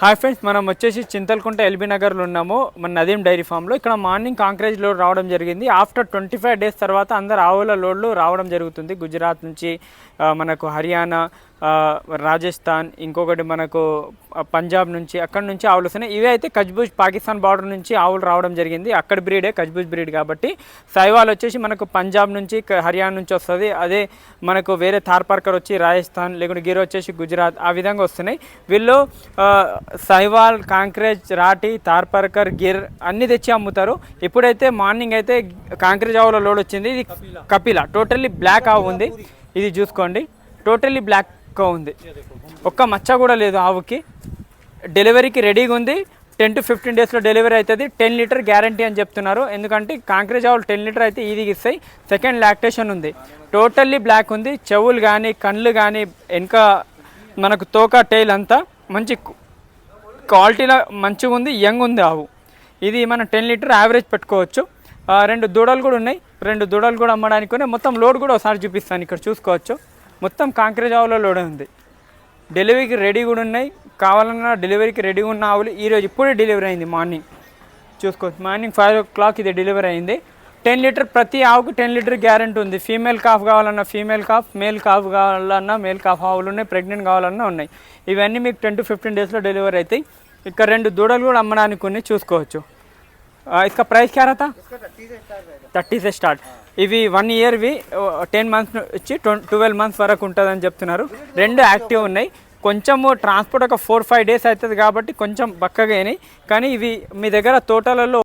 Hi friends మనం వచ్చేసి Chintalkunta LB నగర్లో ఉన్నాము. మన నదీం డైరీ ఫామ్లో. ఇక్కడ మార్నింగ్ కాంక్రేజ్ లోడ్ రావడం జరిగింది. ఆఫ్టర్ ట్వంటీ ఫైవ్ డేస్ తర్వాత అందరు ఆవుల లోడ్లు రావడం జరుగుతుంది. గుజరాత్ నుంచి మనకు హర్యానా రాజస్థాన్ ఇంకొకటి మనకు పంజాబ్ నుంచి అక్కడ నుంచి ఆవులు వస్తున్నాయి. ఇవే అయితే కజ్బూజ్ పాకిస్తాన్ బార్డర్ నుంచి ఆవులు రావడం జరిగింది. అక్కడ బ్రీడే కజ్బూజ్ బ్రీడ్ కాబట్టి. సైవాల్ వచ్చేసి మనకు పంజాబ్ నుంచి హర్యానా నుంచి వస్తుంది. అదే మనకు వేరే థార్పార్కర్ వచ్చి రాజస్థాన్ లేకుంటే గిర్ వచ్చేసి గుజరాత్ ఆ విధంగా వస్తున్నాయి. వీళ్ళు సైవాల్ కాంక్రేజ్ రాటి థార్పార్కర్ గిర్ అన్ని తెచ్చి అమ్ముతారు. ఇప్పుడైతే మార్నింగ్ అయితే కాంక్రేజ్ ఆవుల లోడ్ వచ్చింది. ఇది కపిల. టోటల్లీ బ్లాక్ ఆవు ఉంది. ఇది చూసుకోండి. టోటల్లీ బ్లాక్ బ్లాక్గా ఉంది. ఒక్క మచ్చ కూడా లేదు ఆవుకి. డెలివరీకి రెడీగా ఉంది. టెన్ టు ఫిఫ్టీన్ డేస్లో డెలివరీ అవుతుంది టెన్ లీటర్ గ్యారంటీ అని చెప్తున్నారు. ఎందుకంటే కాంక్రీజ్ ఆవులు టెన్ లీటర్ అయితే ఈజీగా ఇస్తాయి. సెకండ్ లాక్టేషన్ ఉంది. టోటల్లీ బ్లాక్ ఉంది. చెవులు కానీ కళ్ళు కానీ వెనక మనకు తోక టైల్ అంతా మంచి క్వాలిటీలో మంచిగా ఉంది. యంగ్ ఉంది ఆవు. ఇది మనం టెన్ లీటర్ యావరేజ్ పెట్టుకోవచ్చు. రెండు దూడలు కూడా ఉన్నాయి. రెండు దూడలు కూడా అమ్మడానికి మొత్తం లోడ్ కూడా ఒకసారి చూపిస్తాను. ఇక్కడ చూసుకోవచ్చు. మొత్తం కాంక్రీట్ ఆవులో లోడ్ ఉంది. డెలివరీకి రెడీ కూడా ఉన్నాయి. కావాలన్నా డెలివరీకి రెడీ ఉన్న ఆవులు ఈరోజు ఇప్పుడే డెలివరీ అయింది మార్నింగ్. చూసుకోవచ్చు మార్నింగ్ ఫైవ్ ఓ క్లాక్ ఇది డెలివరీ అయింది. టెన్ లీటర్ ప్రతి ఆవుకు టెన్ లీటర్ గ్యారెంటీ ఉంది. ఫీమేల్ కాఫ్ కావాలన్నా ఫీమేల్ కాఫ్ మేల్ కాఫ్ కావాలన్నా మేల్ కాఫ్ ఆవులు ఉన్నాయి. ప్రెగ్నెంట్ కావాలన్నా ఉన్నాయి. ఇవన్నీ మీకు టెన్ టు ఫిఫ్టీన్ డేస్లో డెలివరీ అవుతాయి. ఇక్కడ రెండు దూడలు కూడా అమ్మడానికి ఉన్నాయి చూసుకోవచ్చు. ఇసుక ప్రైస్ క్యా థర్టీ సే స్టార్ట్. ఇవి వన్ ఇయర్వి టెన్ మంత్స్ నుంచి ట్వెల్వ్ మంత్స్ వరకు ఉంటుందని చెప్తున్నారు. రెండు యాక్టివ్ ఉన్నాయి. కొంచెము ట్రాన్స్పోర్ట్ ఒక ఫోర్ ఫైవ్ డేస్ అవుతుంది కాబట్టి కొంచెం బక్కగా అయినాయి. కానీ ఇవి మీ దగ్గర తోటలలో